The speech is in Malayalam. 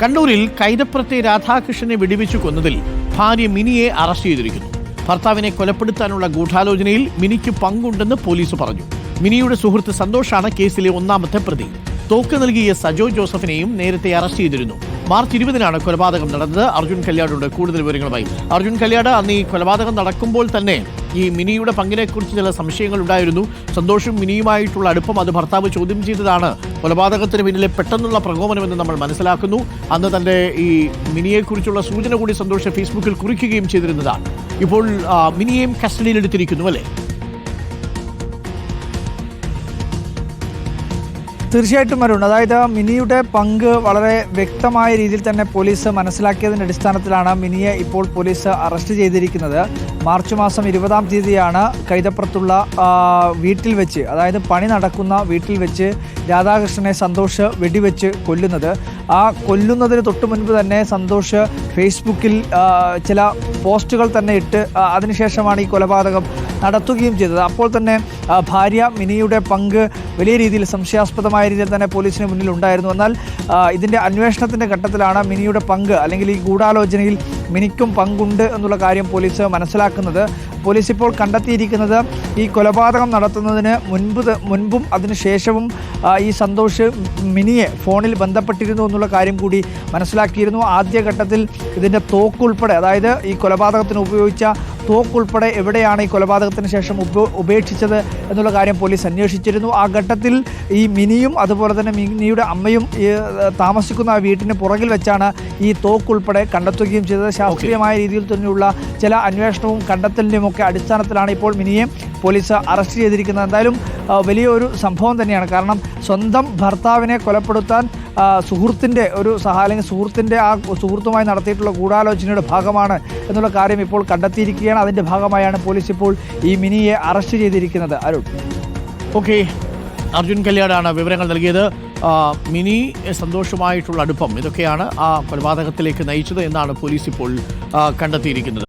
കണ്ണൂരിൽ കൈതപ്രത്തെ രാധാകൃഷ്ണനെ വെടിവെച്ചു കൊന്നതിൽ ഭാര്യ മിനിയെ അറസ്റ്റ് ചെയ്തിരിക്കുന്നു. ഭർത്താവിനെ കൊലപ്പെടുത്താനുള്ള ഗൂഢാലോചനയിൽ മിനിക്ക് പങ്കുണ്ടെന്ന് പോലീസ് പറഞ്ഞു. മിനിയുടെ സുഹൃത്ത് സന്തോഷാണ് കേസിലെ ഒന്നാമത്തെ പ്രതി. തോക്ക് നൽകിയ സജോ ജോസഫിനെയും നേരത്തെ അറസ്റ്റ് ചെയ്തിരുന്നു. മാർച്ച് ഇരുപതിനാണ് കൊലപാതകം നടന്നത്. അർജുൻ കല്യാടുണ്ട് കൂടുതൽ വിവരങ്ങളുമായി അർജുൻ കല്യാട് അന്ന് ഈ കൊലപാതകം നടക്കുമ്പോൾ തന്നെ ഈ മിനിയുടെ പങ്കിനെക്കുറിച്ച് ചില സംശയങ്ങൾ ഉണ്ടായിരുന്നു. സന്തോഷും മിനിയുമായിട്ടുള്ള അടുപ്പം അത് ഭർത്താവ് ചോദ്യം ചെയ്തതാണ്. കൊലപാതകത്തിന് പിന്നിലെ പെട്ടെന്നുള്ള പ്രകോപനമെന്ന് നമ്മൾ മനസ്സിലാക്കുന്നു. അന്ന് തന്റെ ഈ മിനിയെക്കുറിച്ചുള്ള സൂചന കൂടി സന്തോഷം ഫേസ്ബുക്കിൽ കുറിക്കുകയും ചെയ്തിരുന്നതാണ്. ഇപ്പോൾ മിനിയെയും കസ്റ്റഡിയിലെടുത്തിരിക്കുന്നു അല്ലേ? തീർച്ചയായിട്ടും അരുൺ അതായത് മിനിയുടെ പങ്ക് വളരെ വ്യക്തമായ രീതിയിൽ തന്നെ പോലീസ് മനസ്സിലാക്കിയതിന്റെ അടിസ്ഥാനത്തിലാണ് മിനിയെ ഇപ്പോൾ പോലീസ് അറസ്റ്റ് ചെയ്തിരിക്കുന്നത്. മാർച്ച് മാസം ഇരുപതാം തീയതിയാണ് കൈതപ്പുറത്തുള്ള വീട്ടിൽ വെച്ച് അതായത് പണി നടക്കുന്ന വീട്ടിൽ വെച്ച് രാധാകൃഷ്ണനെ സന്തോഷ് വെടിവെച്ച് കൊല്ലുന്നത്. ആ കൊല്ലുന്നതിന് തൊട്ട് മുൻപ് തന്നെ സന്തോഷ് ഫേസ്ബുക്കിൽ ചില പോസ്റ്റുകൾ തന്നെ ഇട്ട് അതിനുശേഷമാണ് ഈ കൊലപാതകം നടത്തുകയും ചെയ്തത്. അപ്പോൾ തന്നെ ഭാര്യ മിനിയുടെ പങ്ക് വലിയ രീതിയിൽ സംശയാസ്പദമായ രീതിയിൽ തന്നെ പോലീസിന് മുന്നിൽ ഉണ്ടായിരുന്നു. എന്നാൽ ഇതിന്റെ അന്വേഷണത്തിന്റെ ഘട്ടത്തിലാണ് മിനിയുടെ പങ്ക് അല്ലെങ്കിൽ ഈ ഗൂഢാലോചനയിൽ മിനിക്കും പങ്കുണ്ട് എന്നുള്ള കാര്യം പോലീസ് മനസ്സിലാക്കുന്നത്. പോലീസ് ഇപ്പോൾ കണ്ടെത്തിയിരിക്കുന്നത് ഈ കൊലപാതകം നടത്തുന്നതിന് മുൻപ് മുൻപും അതിനുശേഷവും ഈ സന്തോഷ് മിനിയെ ഫോണിൽ ബന്ധപ്പെട്ടിരുന്നു എന്നുള്ള കാര്യം കൂടി മനസ്സിലാക്കിയിരുന്നു. ആദ്യഘട്ടത്തിൽ ഇതിന്റെ തോക്കുൾപ്പെടെ അതായത് ഈ കൊലപാതകത്തിന് ഉപയോഗിച്ച തോക്ക് ഉൾപ്പെടെ എവിടെയാണ് ഈ കൊലപാതകത്തിന് ശേഷം ഉപ ഉപേക്ഷിച്ചത് എന്നുള്ള കാര്യം പോലീസ് അന്വേഷിച്ചിരുന്നു. ആ ഘട്ടത്തിൽ ഈ മിനിയും അതുപോലെ തന്നെ മിനിയുടെ അമ്മയും താമസിക്കുന്ന ആ വീട്ടിന് പുറകിൽ വെച്ചാണ് ഈ തോക്ക് ഉൾപ്പെടെ കണ്ടെത്തുകയും ചെയ്തത്. ശാസ്ത്രീയമായ രീതിയിൽ തന്നെയുള്ള ചില അന്വേഷണവും കണ്ടെത്തലിന്റെയും ഒക്കെ അടിസ്ഥാനത്തിലാണ് ഇപ്പോൾ മിനിയെ പോലീസ് അറസ്റ്റ് ചെയ്തിരിക്കുന്നത് എന്തായാലും വലിയൊരു സംഭവം തന്നെയാണ്. കാരണം സ്വന്തം ഭർത്താവിനെ കൊലപ്പെടുത്താൻ സുഹൃത്തിന്റെ ഒരു സഹായം അല്ലെങ്കിൽ സുഹൃത്തിന്റെ ആ സുഹൃത്തുമായി നടത്തിയിട്ടുള്ള ഗൂഢാലോചനയുടെ ഭാഗമാണ് എന്നുള്ള കാര്യം ഇപ്പോൾ കണ്ടെത്തിയിരിക്കുകയാണ്. അതിന്റെ ഭാഗമായാണ് പോലീസ് ഇപ്പോൾ ഈ മിനിയെ അറസ്റ്റ് ചെയ്തിരിക്കുന്നത്. അരുൺ. ഓക്കെ. അർജുൻ കല്യാടാണ് വിവരങ്ങൾ നൽകിയത്. മിനി സന്തോഷമായിട്ടുള്ള അടുപ്പം. ഇതൊക്കെയാണ് ആ കൊലപാതകത്തിലേക്ക് നയിച്ചത് എന്നാണ് പോലീസ് ഇപ്പോൾ കണ്ടെത്തിയിരിക്കുന്നത്.